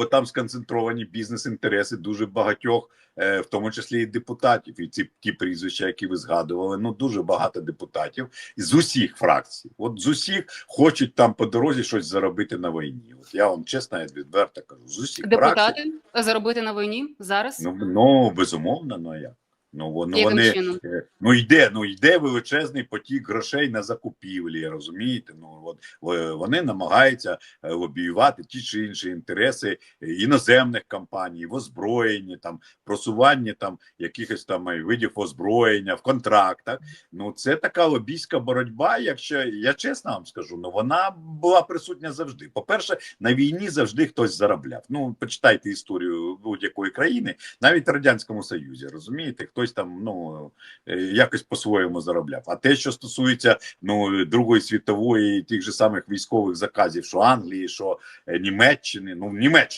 бо там сконцентровані бізнес-інтереси дуже багатьох, е, в тому числі і депутатів. І ці ті прізвища, які ви згадували, ну дуже багато депутатів з усіх фракцій. От з усіх хочуть там по дорозі щось заробити на війні. От я вам чесно і відверто кажу. З усіх фракцій. Заробити на війні зараз? Ну, ну безумовно, ну як. Ну, воно Яким вони чином? е, ну йде, ну йде величезний потік грошей на закупівлі, розумієте? Ну от вони намагаються е, лобіювати ті чи інші інтереси е, іноземних компаній в озброєнні, там просуванні там якихось там е, видів озброєння в контрактах. Ну це така лобійська боротьба. Якщо я чесно вам скажу, ну вона була присутня завжди. По перше, на війні завжди хтось заробляв. Ну почитайте історію будь-якої країни, навіть в радянському союзі, розумієте, хтось там ну якось по-своєму заробляв. А те, що стосується ну Другої світової тих же самих військових заказів, що Англії, що е, Німеччини, ну в Німеччину.